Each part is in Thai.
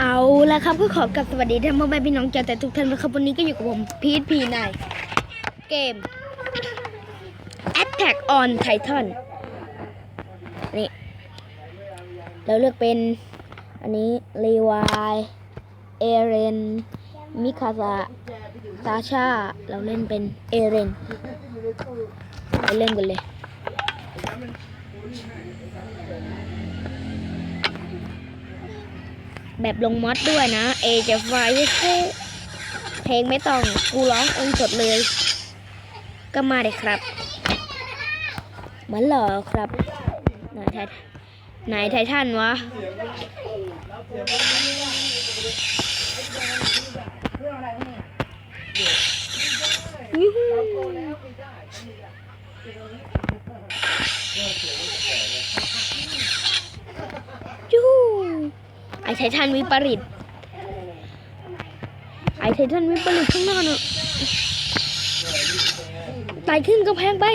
เอาละครับก็ขอกลับสวัสดีท่านพ่อแม่พี่น้องเจ้าแต่ทุกท่านนะครับวันนี้ก็อยู่กับผมพีทพีนายเกม Attack on Titan นี่เราเลือกเป็น อันนี้รีวายเอเรนมิคาซาซาชาเราเล่นเป็นเอเรนไปเล่นกันเลย แบบลงมอดด้วยนะ เอจะไฟเพลงไม่ต้องกูร้องเองสดเลย ก็มาเลยครับเหมือนหล่อครับนายไทนายไททันวะยู ไอไททันวิปริต ไอไททันวิปริตข้างหน้าเนอะไต่ขึ้นกำแพงไป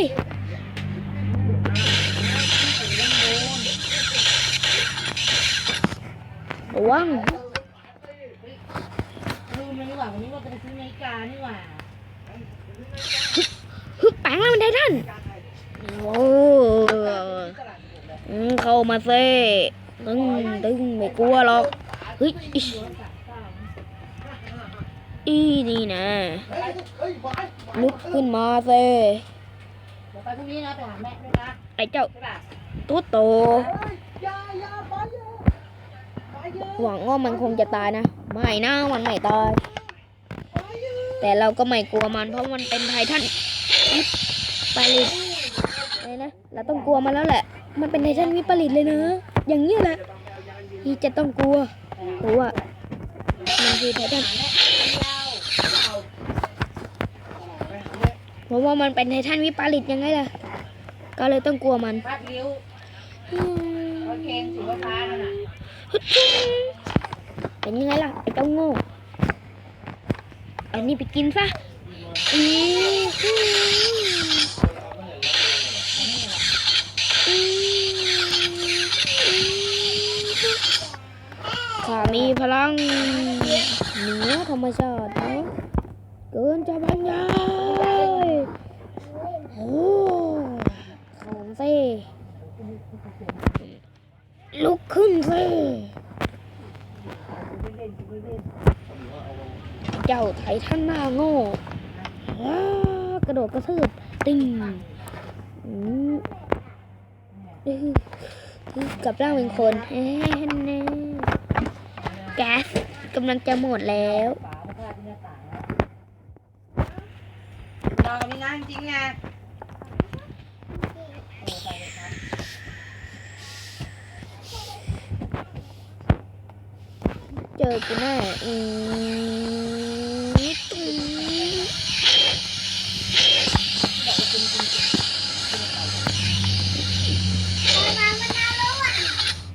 ระวังลืมเลยนี่หว่าวันนี้ว่าจะไปซื้อนาฬิกานี่หว่าฮึบแปลงแล้วมันไททันโอ้อืมเข้ามาเซ่ ตึงตึงไม่กลัวหรอกเฮ้ยอีนี่นะลุกขึ้นมาเซ่ไปพรุ่งนี้นะไปหาแม่ไอ้เจ้าตุ๊ดโตหวังว่ามันคงจะตายนะ ไม่นะมันไม่ตาย แต่เราก็ไม่กลัวมันเพราะมันเป็นไททันวิปริตเลยนะ เราต้องกลัวมันแล้วแหละ มันเป็นไททันวิปริตเลยนะอย่างนี้ยแหละที่จะต้องกลัวเพราะว่ามันคือไททันเพราะว่ามันเป็นไททันวิปริตยังไงล่ะ ก็เลยต้องกลัวมันพัดริ้วอืกางเกงสีฟ้าๆนั่นน่ะมเป็นยังไงล่ะไอ้เจ้าโง่เอานี่ไปกินซะอืมอืมอื ข้ามีพลังเหนือธรรมชาติเกินจะบรรยายโอ้ของเซ่ลุกขึ้นเซ่เจ้าไททันหน้าโง่ว้ากระโดดกระทืบติงกลับร่างเป็นคนเฮ้แน่ แก๊สกำลังจะหมดแล้วฝาพระธาตุที่หน้าต่างแล้วนอนกับนี่นะจริงๆไงเออไปเลยครับเจอกูแน่อืมตุ้ม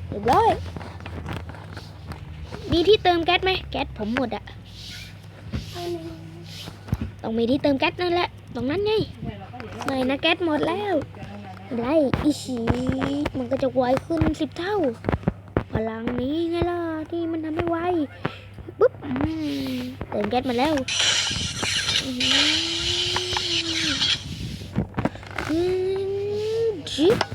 เรียบร้อยมี ที่เติมแก๊สไหมแก๊สผมหมดอะต้องมีที่เติมแก๊สนั่นแหละ ตรงนั้นไงไหนนะแก๊สหมดแล้วไรอีชีมันก็จะไวขึ้นสิบเท่า พลังนี้ไงล่ะที่มันทำให้ไวปุ๊บเติมแก๊สมาแล้วจิบ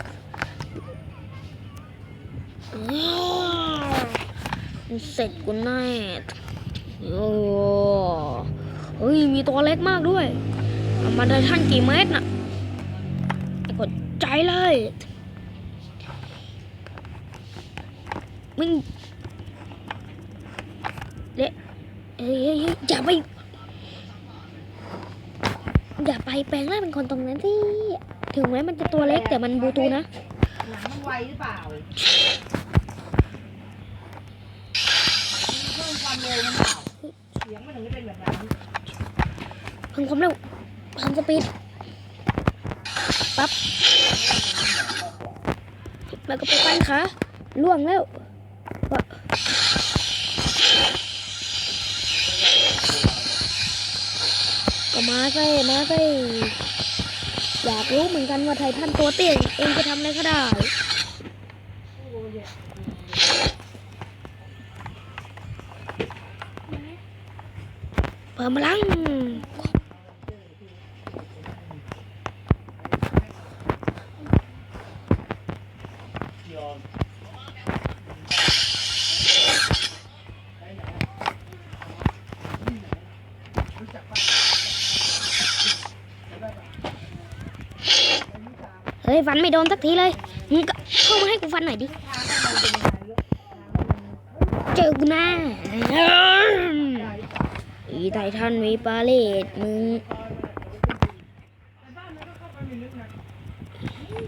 เสร็จกูแน่โอ้เฮ้ย มีตัวเล็กมากด้วยเอามันได้ท่านกี่เมตรน่ะไอ้กดใจเลยมึงเละเฮ้ยเฮ้ยอย่าไป อย่าไปแปลงร่างเป็นคนตรงนั้นสิถึงแม้มันจะตัวเล็กแต่มันบูทูนะหนังมันไวหรือเปล่า เร็วมันเปล่าเสียงมันถึงได้เป็นแบบนั้นเพิ่มความเร็วเพิ่มสปีดปั๊บแล้วก็ไปปั้นขาล่วงแล้วก็มาใสิมาใสิอยากรู้เหมือนกันว่าไททันตัวเตี้ยเองจะทำอะไรก็ได้ พิ่มพลังเฮ้ยฟันไม่โดนสักทีเลยมึงก็เข้ามาให้กูฟันหน่อยดิ เจอกูนะอี ไททันวีปาเลตมึง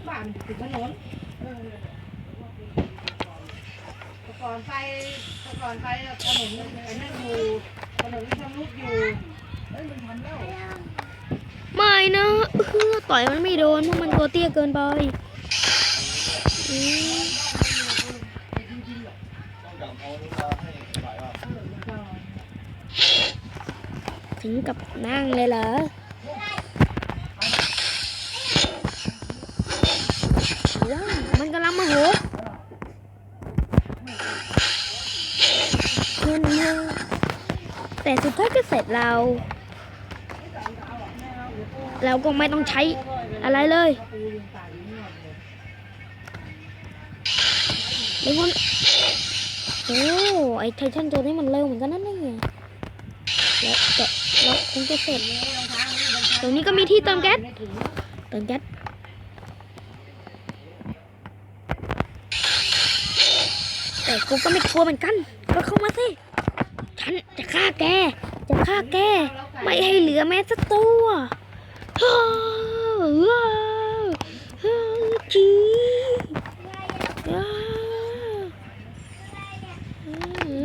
บ้านติดถนนเออแต่ก่อนไปแต่ก่อนไปถนนไอ้นั่นอยู่ถนนที่ชำรุดอยู่เฮ้ยมันทำแล้วไม่นะเออต่อยมันไม่โดนเพราะมันตัวเตี้ยเกินไปอืม ถึงกับนั่งเลยเหรอว้ามันกำลังมาโหเงินเงินแต่สุดท้ายก็เสร็จเรา เราก็ไม่ต้องใช้อะไรเลยเดี๋ยวมันโอ้ ไอไททันตัวนี้มันเร็วเหมือนกันนั่นนี่แล้วจะ เราคงจะเสร็จตรงนี้ก็มีที่เติมแก๊สเติมแก๊สแต่กูก็ไม่กลัวเหมือนกัน ก็เข้ามาสิฉันจะฆ่าแก จะฆ่าแก ไม่ให้เหลือแม้สักตัวฮ่าว้าวฮ่าจีว้าว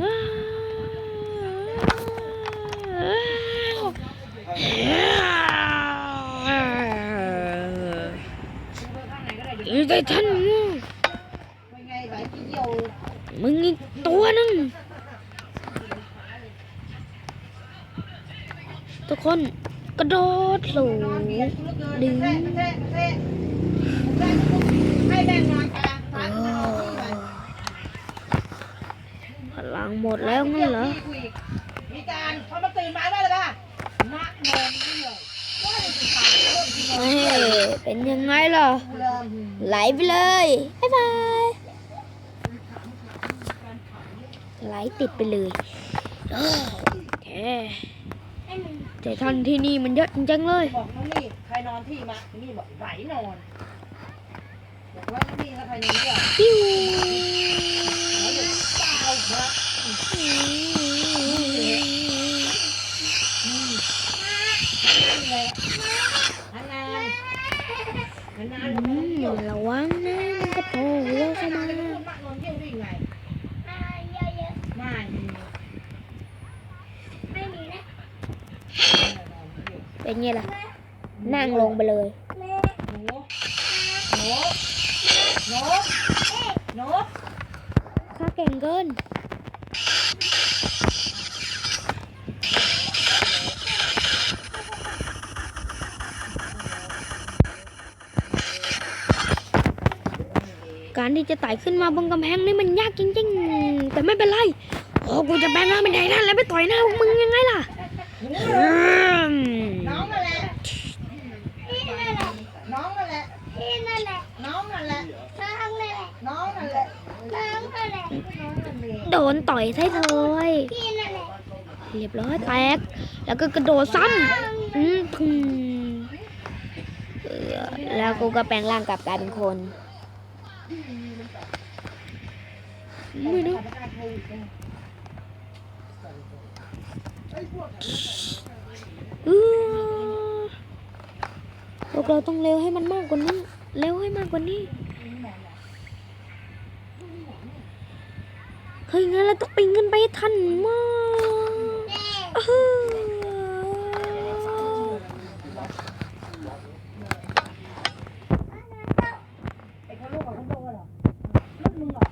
ว้าว อีไททันมึงอีกตัวนึงทุกคนกระโดดสูงนอนเบียดกูเหลือเกินดึงพลังหมดแล้วงั้นเหรอมีการพอมาตื่นมาได้เลยป่ะนะนอนนี่เลยว่าจะตื่นตา เริ่มที่นอนเฮ้ยเป็นยังไงล่ะเริ่มไหลไปเลย บ๊ายบาย ไหลติดไปเลยโอเคแต่ท่านที่นี่มันเยอะจริงๆเลย บอกน้องนี่ใครนอนที่มานี่บอกไหลนอน บอกว่าน้องนี่ถ้าใครนอนเนี่ยปิ้วเขาจะเปล่านะนี่เลยนานนานนาน อืมระวังนะมันจะโผล่หัวเข้ามาเป็นไงล่ะ นั่งลงไปเลยนูหนูหนูหนูข้าเก่งเกิน การที่จะไต่ขึ้นมาบนกำแพงนี่มันยากจริงๆ แต่ไม่เป็นไรโอ้กูจะแบงหน้าไม่ได้นั่นแล้วไปต่อยหน้าพวกมึงยังไงล่ะอืมน้องนั่นแหละน้องนั่นแหละน้องนั่นแหละน้องนั่นแหละน้องนั่นแหละโดนต่อยไทยทอยเรียบร้อยแตก แล้วก็กระโดดซ้ำอืมพึงแล้วกูก็แปลงร่างกลับกลายเป็นคน ไม่รู้เออพวกเราต้องเร็วให้มันมากกว่านี้ เร็วให้มากกว่านี้ เฮ้ยงั้นเราต้องปีนขึ้นไปให้ทันมากอื้อหือ ไอ้เขาลูกของคุณโตเหรอลูกมึงเหรอ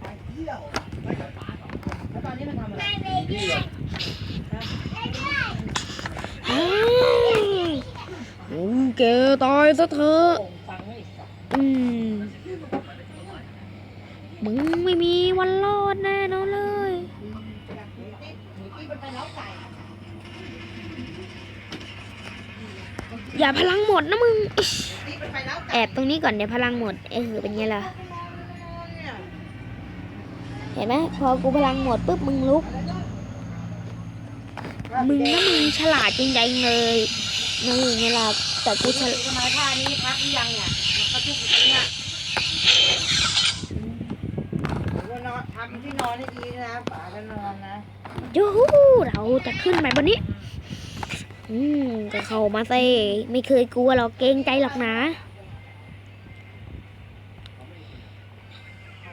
ไปเที่ยวไปกับป้าก่อนแล้วตอนนี้มันทำอะไร อ้าวอืมแกตาย ซะเถอะอืมมึงไม่มีวันรอดแน่นอนเลยตมันไปเล้าไก่อย่าพลังหมดนะมึง แอบตรงนี้ก่อนเดี๋ยวพลังหมด เออเป็นไงล่ะ เห็นไหมพอกูพลังหมดปุ๊บมึงลุก มึงนะมึงฉลาดจริงๆเลย นี่ไงล่ะแต่กูฉลาดทำไมท่านี้พักหรือยังเนี่ยมันก็ทุกอย่างเนี่ยเดี๋ยวนอนทำที่นอนให้ดีนะป่าก็นอนนะยูหูเราจะขึ้นไปบนนี้อืมก็เข้ามาสิไม่เคยกลัวหรอกเกรงใจหรอกนะ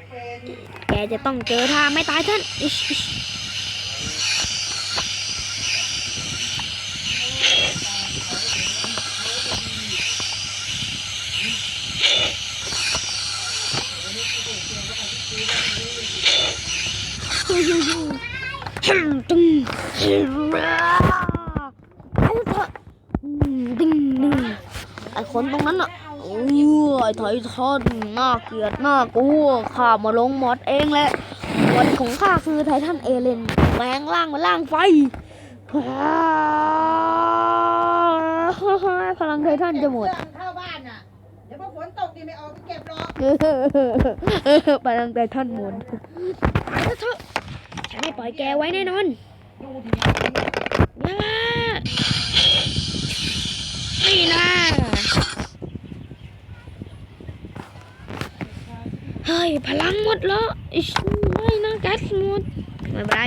เป็นแกจะต้องเจอท่าไม่ตายท่านอิ๊ชอิ๊ชฮึ่มตึงฮึ่มเอาเถอะอืมดึงดึงไอ คนตรงนั้นอะโอ้ยไททันน่าเกลียดน่ากลัวข้ามาลงมอดเองแหละมอดของข้าคือไททันเอเลนแปลงร่างเป็นร่างไฟพลังไททันจะหมดเข้าบ้านน่ะเดี๋ยวพอฝนตกดีไม่ออกไปเก็บหรอกพลังไททันหมดตายแล้วเถอะฉันไม่ปล่อยแกไว้แน่นอนดูดิยังไงนี่นะ เฮ้ย พลังหมดแล้วอิชไม่นะแก๊สหมดไม่เป็นไร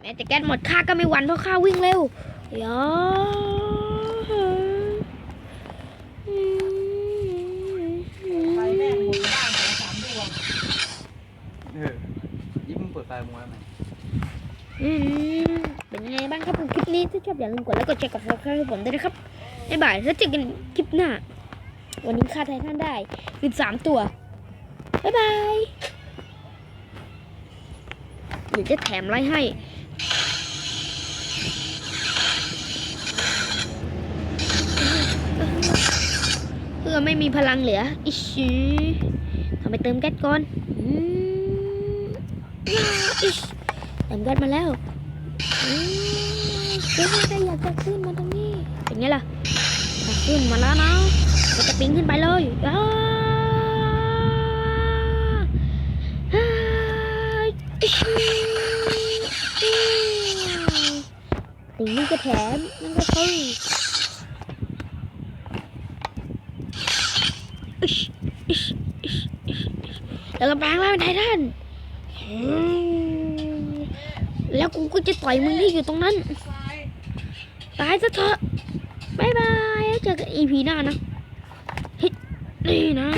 แม้แต่แก๊สหมดข้าก็ไม่หวั่นเพราะข้าวิ่งเร็วยาไฟแม่งหมดบ้านสองสามดวงเออยิ้มเปิดไฟมวยไหม เป็นยังไงบ้างครับผมคลิปนี้ถ้าชอบอย่าลืมกดไลค์กดแชร์กับสไครต์ให้ผมด้วยนะครับบ๊ายบายแล้วเจอกันคลิปหน้า วันนี้ค่าไททันได้13ตัวบ๊ายบายเดี๋ยวจะแถมอะไรให้เพื่อไม่มีพลังเหลืออิชิทำไปเติมแก๊สก่อนอืมอิช ติมแก๊สมาแล้วอืมเฮ้ยใครอยากจะขึ้นมาตรงนี้เป็นไงล่ะขึ้นมาแล้วนะก็จะปีนขึ้นไปเลยอ้าฮ่าอิชิสิ่งนี้ก็แถมนั่นก็คือแล้วก็แปลงร่างเป็นไททันอืม แล้วกูก็จะต่อยมึงที่อยู่ตรงนั้น ตายซะเถอะบายบายแล้วเจอกันอีพีหน้านะฮิตนี่นะ